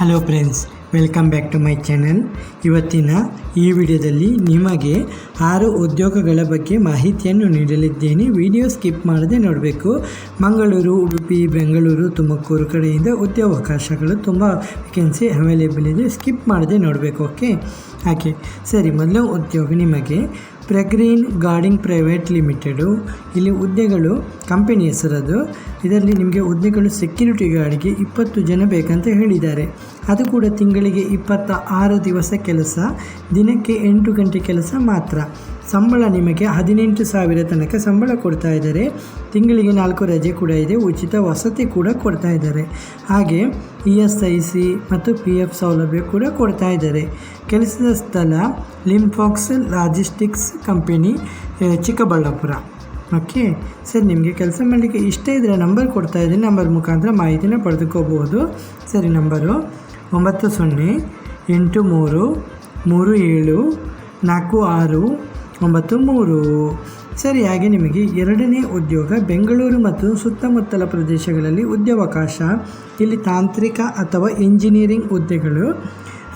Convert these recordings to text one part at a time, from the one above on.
Hello friends welcome back to my channel ಇವತ್ತಿನ ಈ ವಿಡಿಯೋದಲ್ಲಿ ನಿಮಗೆ ಆರು ಉದ್ಯೋಗಗಳ ಬಗ್ಗೆ ಮಾಹಿತಿಯನ್ನು ನೀಡಲಿದ್ದೇನೆ. ವಿಡಿಯೋ ಸ್ಕಿಪ್ ಮಾಡದೆ ನೋಡಬೇಕು. ಮಂಗಳೂರು, ಉಡುಪಿ, ಬೆಂಗಳೂರು, ತುಮಕೂರು ಕಡೆಯಿಂದ ಉದ್ಯೋಗಾವಕಾಶಗಳು ತುಂಬ ವೇಕೆನ್ಸಿ ಅವೈಲೇಬಲ್ ಇದೆ. ಸ್ಕಿಪ್ ಮಾಡದೆ ನೋಡಬೇಕು ಓಕೆ ಹಾಗೆ, ಸರಿ, ಮೊದಲ ಉದ್ಯೋಗ ನಿಮಗೆ ಪ್ರಗ್ರೀನ್ ಗಾರ್ಡಿಂಗ್ ಪ್ರೈವೇಟ್ ಲಿಮಿಟೆಡು ಇಲ್ಲಿ ಹುದ್ದೆಗಳು ಕಂಪನಿ ಹೆಸರದು. ಇದರಲ್ಲಿ ನಿಮಗೆ ಹುದ್ದೆಗಳು ಸೆಕ್ಯೂರಿಟಿ ಗಾರ್ಡ್ಗೆ ಇಪ್ಪತ್ತು ಜನ ಬೇಕಂತ ಹೇಳಿದ್ದಾರೆ. ಅದು ಕೂಡ ತಿಂಗಳಿಗೆ ಇಪ್ಪತ್ತ ಆರು ದಿವಸ ಕೆಲಸ, ದಿನಕ್ಕೆ ಎಂಟು ಗಂಟೆ ಕೆಲಸ ಮಾತ್ರ. ಸಂಬಳ ನಿಮಗೆ ಹದಿನೆಂಟು ಸಾವಿರ ತನಕ ಸಂಬಳ ಕೊಡ್ತಾ ಇದ್ದಾರೆ. ತಿಂಗಳಿಗೆ ನಾಲ್ಕು ರಜೆ ಕೂಡ ಇದೆ, ಉಚಿತ ವಸತಿ ಕೂಡ ಕೊಡ್ತಾ ಇದ್ದಾರೆ. ಹಾಗೆ ಇ ಎಸ್ ಐ ಸಿ ಮತ್ತು ಪಿ ಎಫ್ ಸೌಲಭ್ಯ ಕೂಡ ಕೊಡ್ತಾ ಇದ್ದಾರೆ. ಕೆಲಸದ ಸ್ಥಳ Linfox logistics company, Chikkaballapur. Okay sir, ನಿಮಗೆ ಕೆಲಸ ಮಾಡಲಿಕ್ಕೆ ಇಷ್ಟ ಇದ್ದರೆ ನಂಬರ್ ಕೊಡ್ತಾ ಇದ್ದೀನಿ. ನಂಬರ್ ಮುಖಾಂತರ ಮಾಹಿತಿನ ಪಡೆದುಕೋಬಹುದು. ಸರಿ, ನಂಬರು ಒಂಬತ್ತು ಸೊನ್ನೆ ಎಂಟು ಮೂರು ಮೂರು ಏಳು ನಾಲ್ಕು ಆರು ಒಂಬತ್ತು ಮೂರು. ಸರಿ, ಹಾಗೆ ನಿಮಗೆ ಎರಡನೇ ಉದ್ಯೋಗ ಬೆಂಗಳೂರು ಮತ್ತು ಸುತ್ತಮುತ್ತಲ ಪ್ರದೇಶಗಳಲ್ಲಿ ಉದ್ಯೋಗಾವಕಾಶ, ಇಲ್ಲಿ ತಾಂತ್ರಿಕ ಅಥವಾ ಇಂಜಿನಿಯರಿಂಗ್ ಹುದ್ದೆಗಳು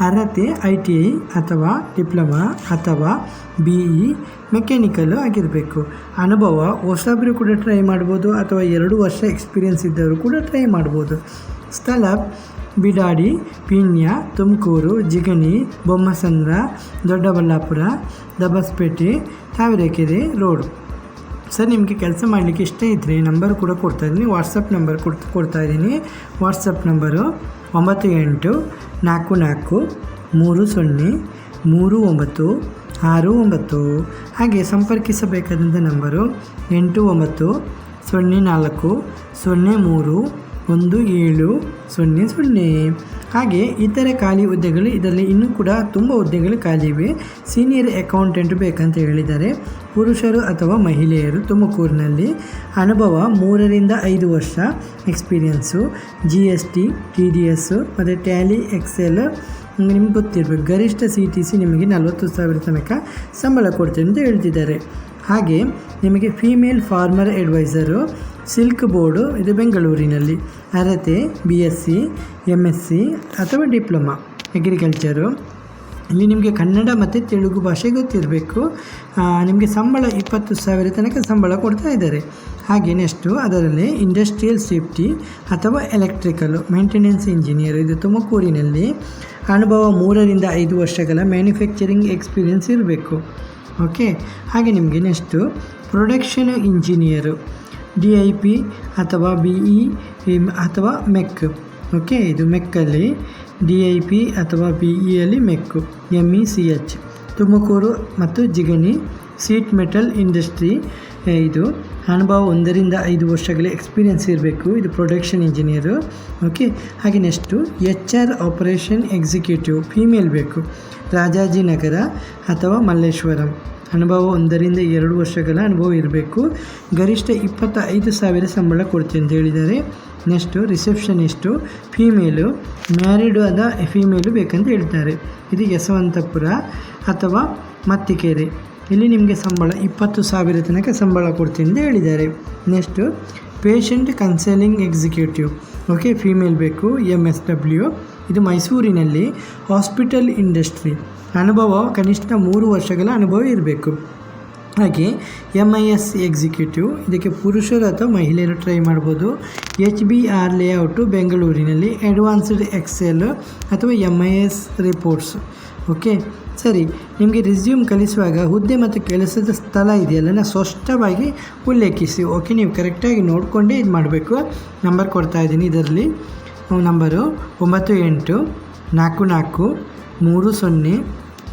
ಅರ್ಹತೆ, ಐ ಟಿ ಐ ಅಥವಾ ಡಿಪ್ಲೊಮಾ ಅಥವಾ ಬಿ ಇ ಮೆಕ್ಯಾನಿಕಲ್ಲು ಆಗಿರಬೇಕು. ಅನುಭವ, ಹೊಸಬ್ರು ಕೂಡ ಟ್ರೈ ಮಾಡ್ಬೋದು ಅಥವಾ ಎರಡು ವರ್ಷ ಎಕ್ಸ್ಪೀರಿಯೆನ್ಸ್ ಇದ್ದವರು ಕೂಡ ಟ್ರೈ ಮಾಡ್ಬೋದು. ಸ್ಥಳ, ಬಿಡಾಡಿ, ಪೀಣ್ಯ, ತುಮಕೂರು, ಜಿಗಣಿ, ಬೊಮ್ಮಸಂದ್ರ, ದೊಡ್ಡಬಳ್ಳಾಪುರ, ದಬಸ್ಪೇಟೆ ತಾವರೆಕೆರೆ ರೋಡ್. ಸರ್, ನಿಮಗೆ ಕೆಲಸ ಮಾಡಲಿಕ್ಕೆ ಇಷ್ಟ ಇದ್ದರೆ ನಂಬರ್ ಕೂಡ ಕೊಡ್ತಾ ಇದ್ದೀನಿ. ವಾಟ್ಸಪ್ ನಂಬರ್ ಕೊಡ್ತಾ ಕೊಡ್ತಾ ಇದ್ದೀನಿ. ವಾಟ್ಸಪ್ ನಂಬರು ಒಂಬತ್ತು ಎಂಟು ನಾಲ್ಕು ನಾಲ್ಕು ಮೂರು ಸೊನ್ನೆ ಮೂರು ಒಂಬತ್ತು ಆರು ಒಂಬತ್ತು. ಹಾಗೆ ಸಂಪರ್ಕಿಸಬೇಕಾದಂಥ ನಂಬರು ಎಂಟು ಒಂಬತ್ತು ಸೊನ್ನೆ ನಾಲ್ಕು ಸೊನ್ನೆ ಮೂರು ಒಂದು ಏಳು ಸೊನ್ನೆ ಸೊನ್ನೆ. ಹಾಗೆ ಇತರೆ ಖಾಲಿ ಹುದ್ದೆಗಳು ಇದರಲ್ಲಿ ಇನ್ನೂ ಕೂಡ ತುಂಬ ಹುದ್ದೆಗಳು ಖಾಲಿ ಇವೆ. ಸೀನಿಯರ್ ಅಕೌಂಟೆಂಟ್ ಬೇಕಂತ ಹೇಳಿದ್ದಾರೆ. ಪುರುಷರು ಅಥವಾ ಮಹಿಳೆಯರು ತುಮಕೂರಿನಲ್ಲಿ ಅನುಭವ ಮೂರರಿಂದ ಐದು ವರ್ಷ experience G S T T D S ಮತ್ತು ಟ್ಯಾಲಿ ಎಕ್ಸೆಲ್ ನಿಮ್ಗೆ ಗೊತ್ತಿರಬೇಕು, ಗರಿಷ್ಠ ಸಿ ಟಿ ಸಿ ನಿಮಗೆ ನಲವತ್ತು ಸಾವಿರ ತನಕ ಸಂಬಳ ಕೊಡ್ತೇನೆ ಅಂತ ಹೇಳ್ತಿದ್ದಾರೆ. ಹಾಗೆ ನಿಮಗೆ female farmer adviser silk board ಇದು ಬೆಂಗಳೂರಿನಲ್ಲಿ. ಅರತೆ B S C M S C ಅಥವಾ ಡಿಪ್ಲೊಮಾ. ಅಗ್ರಿಕಲ್ಚರು ಇಲ್ಲಿ ನಿಮಗೆ ಕನ್ನಡ ಮತ್ತು ತೆಲುಗು ಭಾಷೆ ಗೊತ್ತಿರಬೇಕು. ನಿಮಗೆ ಸಂಬಳ ಇಪ್ಪತ್ತು ಸಾವಿರ ತನಕ ಸಂಬಳ ಕೊಡ್ತಾ ಇದ್ದಾರೆ. ಹಾಗೆ ನೆಕ್ಸ್ಟು ಅದರಲ್ಲಿ ಇಂಡಸ್ಟ್ರಿಯಲ್ ಸೇಫ್ಟಿ ಅಥವಾ ಎಲೆಕ್ಟ್ರಿಕಲ್ ಮೇಂಟೆನೆನ್ಸ್ ಇಂಜಿನಿಯರ್ ಇದು ತುಮಕೂರಿನಲ್ಲಿ ಅನುಭವ ಮೂರರಿಂದ ಐದು ವರ್ಷಗಳ ಮ್ಯಾನುಫ್ಯಾಕ್ಚರಿಂಗ್ ಎಕ್ಸ್ಪೀರಿಯನ್ಸ್ ಇರಬೇಕು. ಓಕೆ ಹಾಗೆ ನಿಮಗೆ next production engineer D I P ಅಥವಾ ಬಿ ಇ ಅಥವಾ ಮೆಕ್ ಓಕೆ ಇದು ಮೆಕ್ಕಲ್ಲಿ ಡಿ ಐ ಪಿ ಅಥವಾ B ಇಯಲ್ಲಿ mech, M E C H, Tumakuru ಮತ್ತು ಜಿಗಣಿ, ಸೀಟ್ ಮೆಟಲ್ ಇಂಡಸ್ಟ್ರಿ ಇದು ಅನುಭವ ಒಂದರಿಂದ ಐದು ವರ್ಷಗಳ ಎಕ್ಸ್ಪೀರಿಯೆನ್ಸ್ ಇರಬೇಕು. ಇದು ಪ್ರೊಡಕ್ಷನ್ ಇಂಜಿನಿಯರು. ಓಕೆ, ಹಾಗೆ next, H R operation executive, female ಬೇಕು, ರಾಜಾಜಿನಗರ ಅಥವಾ ಮಲ್ಲೇಶ್ವರಂ. ಅನುಭವ ಒಂದರಿಂದ ಎರಡು ವರ್ಷಗಳ ಅನುಭವ ಇರಬೇಕು. ಗರಿಷ್ಠ ಇಪ್ಪತ್ತ ಐದು ಸಾವಿರ ಸಂಬಳ ಕೊಡ್ತೀನಿ ಅಂತ ಹೇಳಿದ್ದಾರೆ. ನೆಕ್ಸ್ಟು ರಿಸೆಪ್ಷನಿಸ್ಟು ಫೀಮೇಲು ಮ್ಯಾರಿಡ್ ಆದ ಫೀಮೇಲು ಬೇಕಂತ ಹೇಳ್ತಾರೆ. ಇದು ಯಶವಂತಪುರ ಅಥವಾ ಮತ್ತಿಕೆರೆ. ಇಲ್ಲಿ ನಿಮಗೆ ಸಂಬಳ ಇಪ್ಪತ್ತು ಸಾವಿರ ತನಕ ಸಂಬಳ ಕೊಡ್ತೀನಿ ಅಂತ ಹೇಳಿದ್ದಾರೆ. Next patient counselling executive okay female ಬೇಕು ಎಂ ಎಸ್ ಡಬ್ಲ್ಯೂ ಇದು ಮೈಸೂರಿನಲ್ಲಿ ಹಾಸ್ಪಿಟಲ್ ಇಂಡಸ್ಟ್ರಿ. ಅನುಭವ ಕನಿಷ್ಠ ಮೂರು ವರ್ಷಗಳ ಅನುಭವ ಇರಬೇಕು. ಹಾಗೆ ಎಂ ಐ ಎಸ್ ಎಕ್ಸಿಕ್ಯೂಟಿವ್ ಇದಕ್ಕೆ ಪುರುಷರು ಅಥವಾ ಮಹಿಳೆಯರು ಟ್ರೈ ಮಾಡ್ಬೋದು. ಎಚ್ ಬಿ ಆರ್ ಲೇಔಟು ಬೆಂಗಳೂರಿನಲ್ಲಿ ಅಡ್ವಾನ್ಸ್ಡ್ ಎಕ್ಸೆಲ್ ಅಥವಾ M I S reports okay ಸರಿ, ನಿಮಗೆ ರಿಸ್ಯೂಮ್ ಕಲಿಸುವಾಗ ಹುದ್ದೆ ಮತ್ತು ಕೆಲಸದ ಸ್ಥಳ ಇದೆಯಲ್ಲ ನಾನು ಸ್ಪಷ್ಟವಾಗಿ ಉಲ್ಲೇಖಿಸಿ. ಓಕೆ ನೀವು ಕರೆಕ್ಟಾಗಿ ನೋಡಿಕೊಂಡೇ ಇದು ಮಾಡಬೇಕು ನಂಬರ್ ಕೊಡ್ತಾ ಇದ್ದೀನಿ ಇದರಲ್ಲಿ. ನಂಬರು ಒಂಬತ್ತು ಎಂಟು ನಾಲ್ಕು ನಾಲ್ಕು ಮೂರು ಸೊನ್ನೆ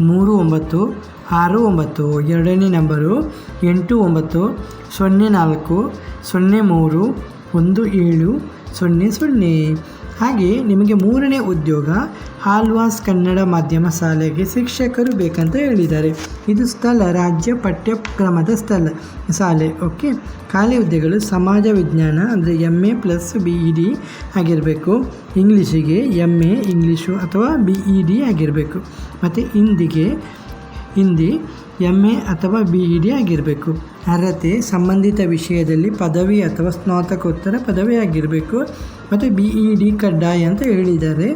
ಮೂರು ಒಂಬತ್ತು ಆರು ಒಂಬತ್ತು ಎರಡನೇ ನಂಬರು ಎಂಟು ಒಂಬತ್ತು ಸೊನ್ನೆ ನಾಲ್ಕು ಸೊನ್ನೆ ಮೂರು ಒಂದು ಏಳು ಸೊನ್ನೆ ಸೊನ್ನೆ ಹಾಗೆ ನಿಮಗೆ ಮೂರನೇ ಉದ್ಯೋಗ ಹಾಲ್ವಾಸ್ ಕನ್ನಡ ಮಾಧ್ಯಮ ಶಾಲೆಗೆ ಶಿಕ್ಷಕರು ಬೇಕಂತ ಹೇಳಿದ್ದಾರೆ. ಇದು ಸ್ಥಳ, ರಾಜ್ಯ ಪಠ್ಯಕ್ರಮದ ಸ್ಥಳ, ಶಾಲೆ, ಓಕೆ? ಖಾಲಿ ಹುದ್ದೆಗಳು ಸಮಾಜ ವಿಜ್ಞಾನ ಅಂದರೆ M A plus B E D ಆಗಿರಬೇಕು. ಇಂಗ್ಲೀಷಿಗೆ ಎಂ ಎ ಇಂಗ್ಲೀಷು ಅಥವಾ ಬಿ ಇ ಡಿ ಆಗಿರಬೇಕು. ಮತ್ತು ಹಿಂದಿಗೆ, ಹಿಂದಿ ಎಂ ಎ ಅಥವಾ ಬಿ ಇ ಡಿ ಆಗಿರಬೇಕು ಅರ್ಹತೆ ಸಂಬಂಧಿತ ವಿಷಯದಲ್ಲಿ ಪದವಿ ಅಥವಾ ಸ್ನಾತಕೋತ್ತರ ಪದವಿ ಆಗಿರಬೇಕು ಮತ್ತು ಬಿ ಇ ಡಿ ಕಡ್ಡಾಯ ಅಂತ ಹೇಳಿದ್ದಾರೆ.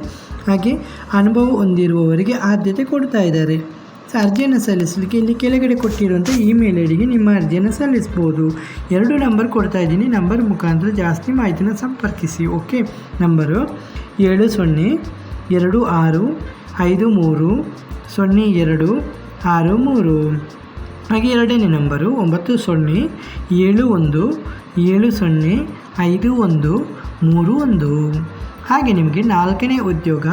ಹಾಗೆ ಅನುಭವ ಹೊಂದಿರುವವರಿಗೆ ಆದ್ಯತೆ ಕೊಡ್ತಾ ಇದ್ದಾರೆ. ಅರ್ಜಿಯನ್ನು ಸಲ್ಲಿಸಲಿಕ್ಕೆ ಇಲ್ಲಿ ಕೆಳಗಡೆ ಕೊಟ್ಟಿರುವಂಥ ಇಮೇಲ್ ಐಡಿಗೆ ಡಿಗೆ ನಿಮ್ಮ ಅರ್ಜಿಯನ್ನು ಸಲ್ಲಿಸ್ಬೋದು ಎರಡು ನಂಬರ್ ಕೊಡ್ತಾ ಇದ್ದೀನಿ. ನಂಬರ್ ಮುಖಾಂತರ ಜಾಸ್ತಿ ಮಾಹಿತಿನ ಸಂಪರ್ಕಿಸಿ. ಓಕೆ? ನಂಬರು ಏಳು ಸೊನ್ನೆ ಎರಡು ಆರು ಐದು ಮೂರು ಸೊನ್ನೆ ಎರಡು ಆರು ಮೂರು. ಹಾಗೆ ಎರಡನೇ ನಂಬರು ಒಂಬತ್ತು ಸೊನ್ನೆ ಏಳು ಒಂದು, ಏಳು ಸೊನ್ನೆ ಐದು ಒಂದು, ಮೂರು ಒಂದು. ಹಾಗೆ ನಿಮಗೆ ನಾಲ್ಕನೇ ಉದ್ಯೋಗ,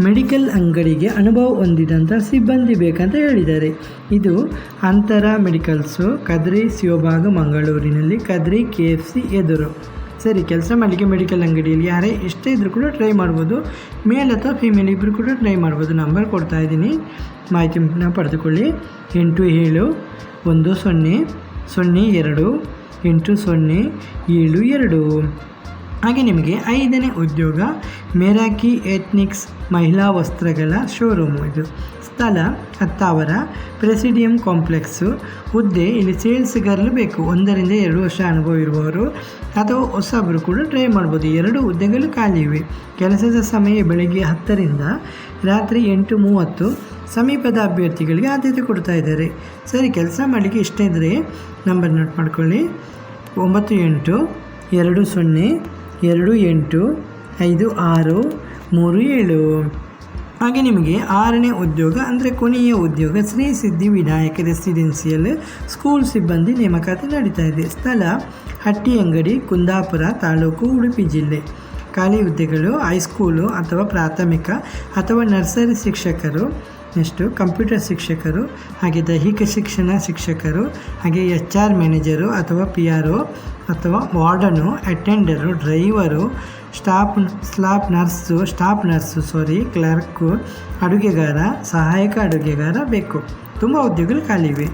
ಮೆಡಿಕಲ್ ಅಂಗಡಿಗೆ ಅನುಭವ ಹೊಂದಿದಂಥ ಸಿಬ್ಬಂದಿ ಬೇಕಂತ ಹೇಳಿದ್ದಾರೆ. ಇದು ಅಂತರ ಮೆಡಿಕಲ್ಸು, ಕದ್ರಿ ಶಿವಭಾಗ ಮಂಗಳೂರಿನಲ್ಲಿ ಕದ್ರಿ, ಕೆ ಎಫ್ ಸಿ ಎದುರು. ಸರಿ, ಕೆಲಸ ಮಾಡಲಿಕ್ಕೆ ಮೆಡಿಕಲ್ ಅಂಗಡಿಯಲ್ಲಿ ಯಾರೇ ಎಷ್ಟೇ ಇದ್ರೂ ಕೂಡ ಟ್ರೈ ಮಾಡ್ಬೋದು. ಮೇಲ್ ಅಥವಾ ಫಿಮೇಲ್ ಇಬ್ಬರು ಕೂಡ ಟ್ರೈ ಮಾಡ್ಬೋದು. ನಂಬರ್ ಕೊಡ್ತಾ ಇದ್ದೀನಿ. ಮಾಹಿತಿನ ಪಡೆದುಕೊಳ್ಳಿ. ಎಂಟು ಏಳು, ಒಂದು ಸೊನ್ನೆ ಸೊನ್ನೆ ಎರಡು, ಎಂಟು ಸೊನ್ನೆ, ಏಳು ಎರಡು. ಹಾಗೆ ನಿಮಗೆ ಐದನೇ ಉದ್ಯೋಗ, ಮೇರಾಕಿ ಎಥ್ನಿಕ್ಸ್ ಮಹಿಳಾ ವಸ್ತ್ರಗಳ ಶೋರೂಮು. ಇದು ಸ್ಥಳ, ಹತ್ತಾವರ, ಪ್ರೆಸಿಡಿಯಂ ಕಾಂಪ್ಲೆಕ್ಸು. ಹುದ್ದೆ, ಇಲ್ಲಿ ಸೇಲ್ಸ್ ಗರ್ಲ್ ಬೇಕು. ಒಂದರಿಂದ ಎರಡು ವರ್ಷ ಅನುಭವ ಇರುವವರು ಅಥವಾ ಹೊಸಬರು ಕೂಡ ಟ್ರೈ ಮಾಡ್ಬೋದು. ಎರಡು ಹುದ್ದೆಗಳು ಖಾಲಿ ಇವೆ. ಕೆಲಸದ ಸಮಯ ಬೆಳಗ್ಗೆ ಹತ್ತರಿಂದ ರಾತ್ರಿ ಎಂಟು ಮೂವತ್ತು. ಸಮೀಪದ ಅಭ್ಯರ್ಥಿಗಳಿಗೆ ಆದ್ಯತೆ ಕೊಡ್ತಾ ಇದ್ದಾರೆ. ಸರಿ, ಕೆಲಸ ಮಾಡಲಿಕ್ಕೆ ಇಷ್ಟ ಇದ್ದರೆ ನಂಬರ್ ನೋಟ್ ಮಾಡ್ಕೊಳ್ಳಿ. ಒಂಬತ್ತು ಎಂಟು ಎರಡು ಸೊನ್ನೆ ಎರಡು ಎಂಟು ಐದು ಆರು ಮೂರು ಏಳು. ಹಾಗೆ ನಿಮಗೆ ಆರನೇ ಉದ್ಯೋಗ ಅಂದರೆ ಕೊನೆಯ ಉದ್ಯೋಗ ಶ್ರೀ ಸಿದ್ಧಿ ವಿನಾಯಕ ರೆಸಿಡೆನ್ಸಿಯಲ್ ಸ್ಕೂಲ್ ಸಿಬ್ಬಂದಿ ನೇಮಕಾತಿ ನಡೀತಾ ಇದೆ. ಸ್ಥಳ ಹಟ್ಟಿ ಅಂಗಡಿ ಕುಂದಾಪುರ ತಾಲೂಕು, ಉಡುಪಿ ಜಿಲ್ಲೆ. ಖಾಲಿ ಹುದ್ದೆಗಳು, ಹೈಸ್ಕೂಲು ಅಥವಾ ಪ್ರಾಥಮಿಕ ಅಥವಾ ನರ್ಸರಿ ಶಿಕ್ಷಕರು ನೆಕ್ಸ್ಟು ಕಂಪ್ಯೂಟರ್ ಶಿಕ್ಷಕರು, ಹಾಗೆ ದೈಹಿಕ ಶಿಕ್ಷಣ ಶಿಕ್ಷಕರು, ಹಾಗೆ ಎಚ್ ಆರ್ ಮ್ಯಾನೇಜರು ಅಥವಾ ಪಿ ಆರ್ ಒ ಅಥವಾ warden, attender, driver, staff slap nurse, staff nurse, sorry, clerk, ಅಡುಗೆಗಾರ, ಸಹಾಯಕ ಅಡುಗೆಗಾರ ಬೇಕು. ತುಂಬ ಉದ್ಯೋಗಗಳು ಖಾಲಿ ಇವೆ.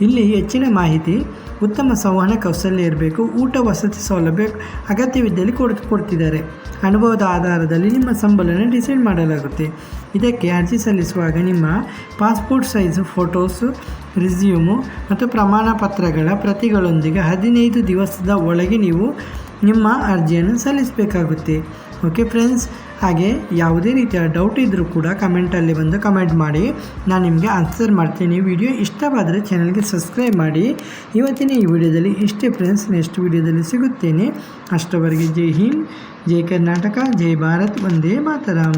ಇಲ್ಲಿ ಹೆಚ್ಚಿನ ಮಾಹಿತಿ ಉತ್ತಮ ಸಂವಹನ ಕೌಶಲ್ಯ ಇರಬೇಕು, ಊಟ, ವಸತಿ ಸೌಲಭ್ಯ ಅಗತ್ಯವಿದ್ದಲ್ಲಿ ಕೊಡ್, ಕೊಡ್ತಿದ್ದಾರೆ. ಅನುಭವದ ಆಧಾರದಲ್ಲಿ ನಿಮ್ಮ ಸಂಬಳನ ಡಿಸೈಡ್ ಮಾಡಲಾಗುತ್ತೆ. ಇದಕ್ಕೆ ಅರ್ಜಿ ಸಲ್ಲಿಸುವಾಗ ನಿಮ್ಮ ಪಾಸ್ಪೋರ್ಟ್ ಸೈಜು, ಫೋಟೋಸು, ರಿಸ್ಯೂಮು ಮತ್ತು ಪ್ರಮಾಣ ಪತ್ರಗಳ ಪ್ರತಿಗಳೊಂದಿಗೆ ಹದಿನೈದು ದಿವಸದ ಒಳಗೆ ನೀವು ನಿಮ್ಮ ಅರ್ಜಿಯನ್ನು ಸಲ್ಲಿಸಬೇಕಾಗುತ್ತೆ. ಓಕೆ ಫ್ರೆಂಡ್ಸ್, ಹಾಗೆ ಯಾವುದೇ ರೀತಿಯ ಡೌಟ್ ಇದ್ದರೂ ಕೂಡ ಕಮೆಂಟಲ್ಲಿ ಬಂದು ಕಮೆಂಟ್ ಮಾಡಿ. ನಾನು ನಿಮಗೆ ಆನ್ಸರ್ ಮಾಡ್ತೀನಿ. ವಿಡಿಯೋ ಇಷ್ಟವಾದರೆ ಚಾನಲ್ಗೆ ಸಬ್ಸ್ಕ್ರೈಬ್ ಮಾಡಿ. ಇವತ್ತಿನ ಈ ವಿಡಿಯೋದಲ್ಲಿ ಇಷ್ಟೇ ಫ್ರೆಂಡ್ಸ್ ನೆಕ್ಸ್ಟ್ ವಿಡಿಯೋದಲ್ಲಿ ಸಿಗುತ್ತೇನೆ. ಅಷ್ಟವರೆಗೆ ಜೈ ಹಿಂದ್, ಜೈ ಕರ್ನಾಟಕ, ಜೈ ಭಾರತ್ ಒಂದೇ ಮಾತರಂ.